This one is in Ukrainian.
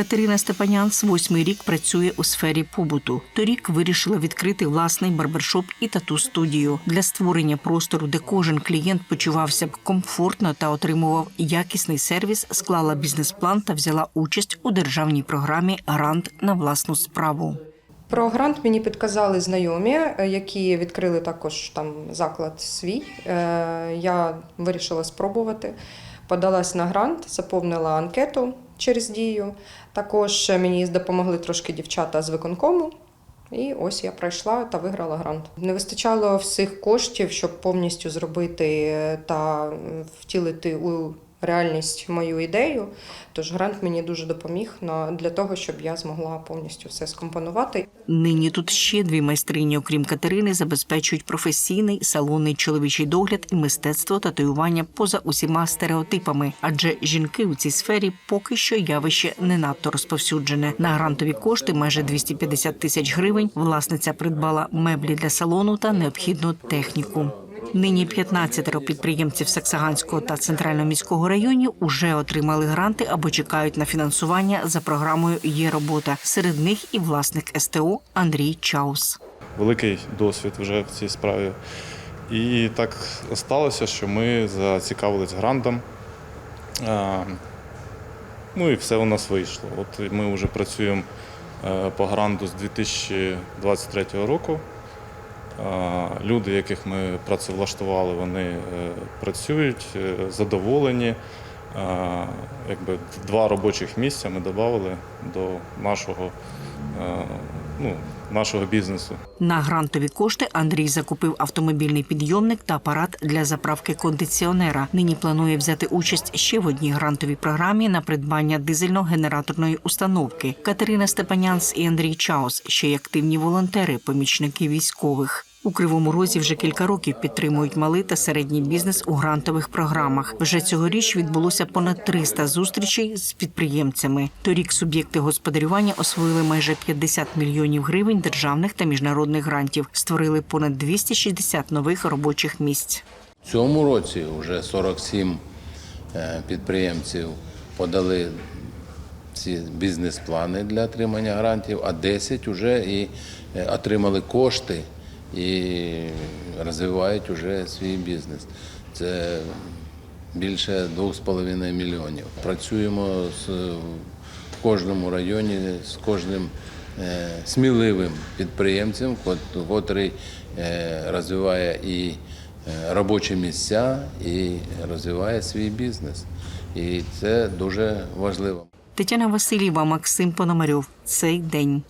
Катерина Степанянс восьмий рік працює у сфері побуту. Торік вирішила відкрити власний барбершоп і тату студію для створення простору, де кожен клієнт почувався б комфортно та отримував якісний сервіс. Склала бізнес-план та взяла участь у державній програмі Грант на власну справу. Про грант мені підказали знайомі, е, які відкрили також там заклад свій. Е, Я вирішила спробувати. Подалась на грант, заповнила анкету через дію. Також мені допомогли трошки дівчата з виконкому. І ось я пройшла та виграла грант. Не вистачало всіх коштів, щоб повністю зробити е, та втілити у реальність мою ідею. Тож грант мені дуже допоміг на- для того, щоб я змогла повністю все скомпонувати Нині тут ще дві майстрині, окрім Катерини, забезпечують професійний салонний чоловічий догляд і мистецтво татуювання поза усіма стереотипами, адже жінки у цій сфері поки що явище не надто розповсюджене. На грантові кошти майже 250 тисяч гривень. Власниця придбала меблі для салону та необхідну техніку. Нині 15 підприємців Саксаганського та центрального міського районів уже отримали гранти або чекають на фінансування за програмою Є робота. Серед них і власник СТО Андрій Чаус. великий досвід вже в цій справі. І так сталося, що ми зацікавились грантом. Ну і все у нас вийшло. От ми вже працюємо е, по гранту з 2023 року. Люди, яких ми працевлаштували, вони е, працюють, е, задоволені. Якби два робочих місця ми додали до нашого, е, ну, нашого бізнесу. На грантові кошти Андрій закупив автомобільний підйомник та апарат для заправки кондиціонера. Нині планує взяти участь ще в одній грантовій програмі на придбання дизельно-генераторної установки. Катерина Степанянс і Андрій Чаус ще й активні волонтери, помічники військових. У Кривому Розі вже кілька років підтримують малий та середній бізнес у грантових програмах. Вже цьогоріч відбулося понад 300 зустрічей з підприємцями. Торік суб'єкти господарювання освоїли майже 50 мільйонів гривень державних та міжнародних грантів, створили понад 260 нових робочих місць. В цьому році вже 47 е, підприємців подали ці бізнес-плани для отримання грантів, а 10 вже і е, отримали кошти і розвивають вже свій бізнес. Це більше 2,5 мільйонів. Працюємо в кожному районі з кожним е, сміливим підприємцем, котрий е, розвиває і е, робочі місця, і розвиває свій бізнес. І це дуже важливо. Тетяна Васильєва, Максим Пономарьов. Цей день.